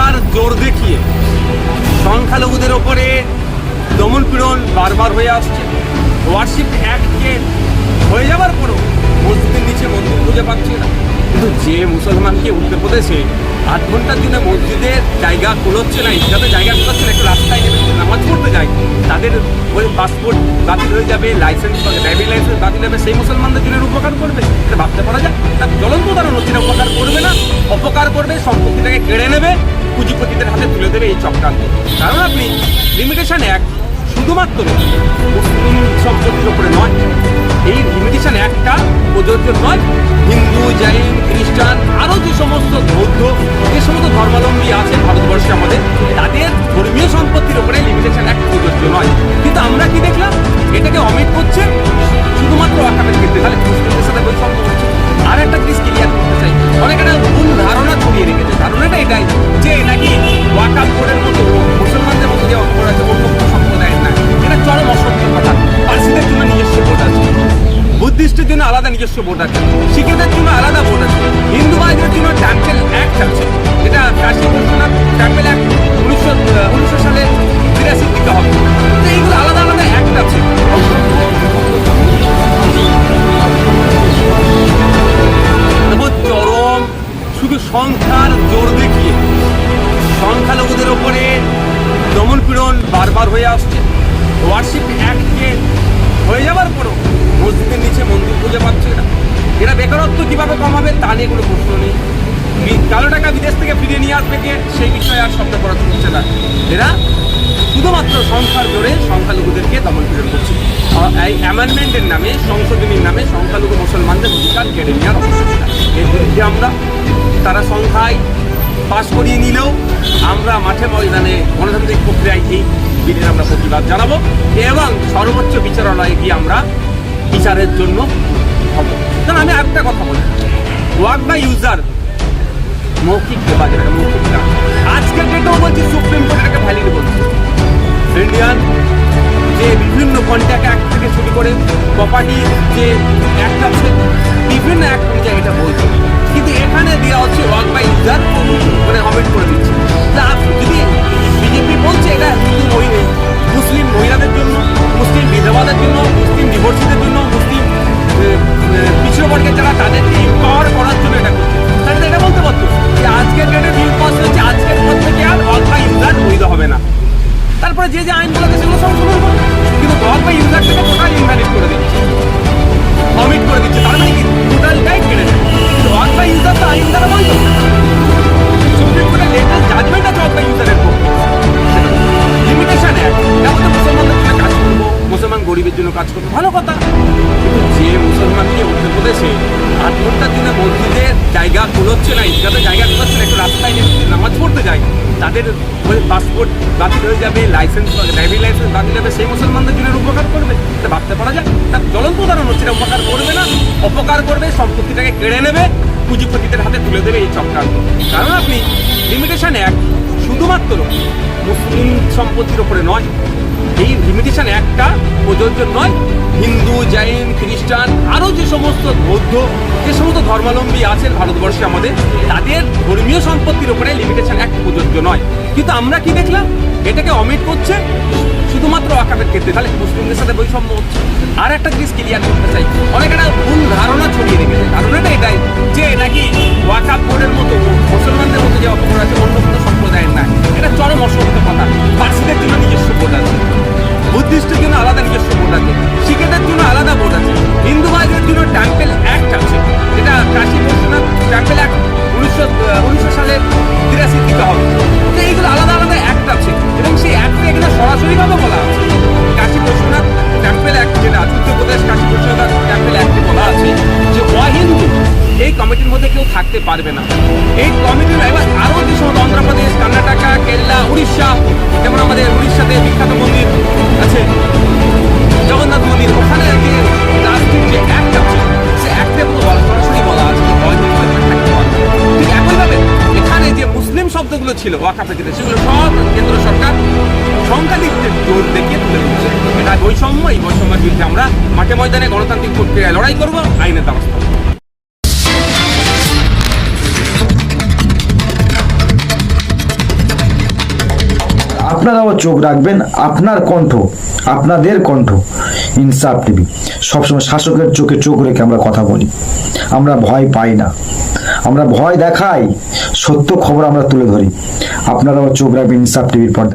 সংখ্যার জোর দেখিয়ে সংখ্যালঘুদের ওপরে দমন পীড়ন বারবার হয়ে আসছে। ওয়ার্শিপ অ্যাক্টকে হয়ে যাওয়ার পরও মসজিদের নিচে মন্দির খুঁজে পাচ্ছি না। কিন্তু যে মুসলমানকে উত্তরপ্রদেশে আধ ঘণ্টার জন্য মসজিদের জায়গা কুলোচ্ছে না যাতে জায়গা কুলোচ্ছে না, একটু রাস্তায় নেমে যদি নামাজ পড়তে যায়, তাদের ওই পাসপোর্ট বাতিল হয়ে যাবে লাইসেন্স ড্রাইভিং লাইসেন্স বাতিল হবে, সেই মুসলমানদের জন্য উপকার করবে। এটা ভাবতে পারা যায়। তার জ্বলন্ত উদাহরণ হচ্ছে না, উপকার করবে না, অপকার করবে, সম্পত্তিটাকে কেড়ে নেবে পুঁজিপতিদের হাতে তুলে দেবে এই চক্রান্ত। কারণ আপনি লিমিটেশন অ্যাক্ট শুধুমাত্র মুসলিম সম্পত্তির উপরে নয়, এই লিমিটেশন একটা প্রযোজ্য নয়, হিন্দু, জৈন, খ্রিস্টান, আরও যে সমস্ত বৌদ্ধ, যে সমস্ত ধর্মাবলম্বী আছে ভারতবর্ষে আমাদের, তাদের ধর্মীয় সম্পত্তির উপরে লিমিটেশন এক প্রযোজ্য নয়। কিন্তু আমরা কি দেখলাম? এটাকে অমিট করছে শুধুমাত্র ওয়াকাবের ক্ষেত্রে, তাহলে মুসলিমদের সাথে বৈষম্য হচ্ছে আর একটা জিনিস ক্লিয়ার করতে চাই। অনেকে একটা ভুল ধারণা ছড়িয়ে রেখেছে। ধারণাটা এটাই। ওয়াকাব মতো মুসলমানদের মতো যে অঙ্কর আছে অন্য কোনো সম্প্রদায়ের না, এটা চরম অসত্য কথা। পার্সিদের জন্য নিজস্ব ভোট আছে। বুদ্ধিস্টের জন্য আলাদা নিজস্ব ভোট আছে। শিখেদের জন্য আলাদা ভোট আছে। হিন্দু ভাইদের জন্য টেম্পেল অ্যাক্ট আছে। এটা কাশী বিশ্বনাথ টেম্পেল অ্যাক্ট উনিশশো উনিশশো সালে বিরাশির দিকে হবে। হয়ে আসছে। ওয়ার্শিপ অ্যাক্টকে হয়ে যাওয়ার পরও মসজিদের নিচে মন্দির খুঁজে পাচ্ছে না। এরা বেকারত্ব কীভাবে কমাবে তা নিয়ে কোনো প্রশ্ন নেই। কালো টাকা বিদেশ থেকে ফিরিয়ে নিয়ে আসবে কে? সেই বিষয়ে আর শব্দ করা হচ্ছে না। এরা শুধুমাত্র সংখ্যার জোরে সংখ্যালঘুদেরকে দমন পীড়ন করছে। এই অ্যামেন্ডমেন্টের নামে, সংশোধনীর নামে সংখ্যালঘু মুসলমানদের অধিকার কেড়ে নেওয়ার অপচেষ্টা এর বিরুদ্ধে আমরা তারা সংখ্যায় পাশ করিয়ে নিলেও আমরা মাঠে ময়দানে গণতান্ত্রিক প্রক্রিয়ায় এই বিলের আমরা প্রতিবাদ জানাব। এবং সর্বোচ্চ বিচারালয়ে গিয়ে আমরা বিচারের জন্য হব। আমি একটা কথা বলি। ওয়ার্ক বাই ইউজার মৌখিক দেবা যেটা মৌখিক না আজকের ডেটেও বলছি, সুপ্রিম কোর্ট এটাকে ভ্যালিড বলছে। ইন্ডিয়ান যে বিভিন্ন কন্ট্যাক্ট অ্যাক্ট থেকে শুরু করে প্রপার্টির যে অ্যাক্ট আছে, বিভিন্ন অ্যাক্ট অনুযায়ী এটা বলছে। কিন্তু এখানে দেওয়া হচ্ছে ওয়ার্ক বাই ইউজার আইনগুলো আছে সেগুলো সংশোধন করো, কিন্তু গল্প ইউজার থেকে টোটাল ইনভ্যালিড করে দিচ্ছে? অমিট করে দিচ্ছে, তার মানে কি? টোটালটাই কেড়ে নেয় গল্প ইউজার তো আইন দ্বারা বন্ধ সুপ্রিম কোর্টের লেটেস্ট জাজমেন্ট আছে গল্প ইউজারের পক্ষে লিমিটেশন অ্যাক্ট যেমন মুসলমানদের জন্য কাজ করব মুসলমান গরিবের জন্য কাজ করব ভালো কথা। কিন্তু যে মুসলমানকে উত্তরপ্রদেশে আধ ঘণ্টার জন্য মসজিদের জায়গা কুলোচ্ছে না যাতে জায়গা কুলোচ্ছে না, একটু রাস্তায় যদি নামাজ পড়তে যায়, তাদের পাসপোর্ট বাতিল হয়ে যাবে লাইসেন্স ড্রাইভিং লাইসেন্স বাতিল হবে সেই মুসলমানদের জন্য উপকার করবে। এটা ভাবতে পারা যায় তার জ্বলন্ত উদাহরণ হচ্ছে এটা উপকার করবে না, অপকার করবে, সম্পত্তিটাকে কেড়ে নেবে পুঁজিপতিদের হাতে তুলে দেবে এই চক্রান্ত। কারণ আপনি লিমিটেশন অ্যাক্ট শুধুমাত্র মুসলিম সম্পত্তির ওপরে নয়, এই লিমিটেশন একটা প্রযোজ্য নয়, হিন্দু, জৈন, খ্রিস্টান যে সমস্ত বৌদ্ধ, যে সমস্ত ধর্মাবলম্বী আছেন ভারতবর্ষে আমাদের, তাদের ধর্মীয় সম্পত্তির উপরে লিমিটেশন এক প্রযোজ্য নয়। কিন্তু আমরা কি দেখলাম? এটাকে অমিট করছে শুধুমাত্র আকামের ক্ষেত্রে। তাহলে মুসলিমদের সাথে বৈষম্য হচ্ছে। আর একটা জিনিস ক্লিয়ার করতে চাই। অনেক একটা ভুল ধারণা ছড়িয়ে রেখেছে। ধারণাটা এটাই যে নাকি ওয়াকাব বোর্ডের মতো পারবে না। এই কমিটির এবার আরও যে সমস্ত অন্ধ্রপ্রদেশ কর্ণাটকা, কেরালা, উড়িষ্যা, যেমন আমাদের উড়িষ্যাতে বিখ্যাত মন্দির আছে, জগন্নাথ মন্দির। ওখানে যে রাষ্ট্রীয় যে অ্যাক্ট আছে, সে অ্যাক্টে সরাসরি বলা আছে ঠিক একইভাবে এখানে যে মুসলিম শব্দগুলো ছিল ওয়াকাফে যেটা সেগুলো সব কেন্দ্র সরকার সংখ্যাধিকদের জোর দেখিয়ে তুলে দিচ্ছে এটা বৈষম্য, এই বৈষম্যের বিরুদ্ধে আমরা মাঠে ময়দানে গণতান্ত্রিক প্রক্রিয়ায় লড়াই করব, আইনের ব্যবস্থা আপনারাও চোখ রাখবেন আপনার কণ্ঠ, আপনাদের কণ্ঠ, ইনসাফ টিভি। সবসময় শাসকের চোখে চোখ রেখে আমরা কথা বলি। আমরা ভয় পাই না। আমরা ভয় দেখাই, সত্য খবর আমরা তুলে ধরি। আপনারাও চোখ রাখবেন ইনসাফ টিভির পর্দা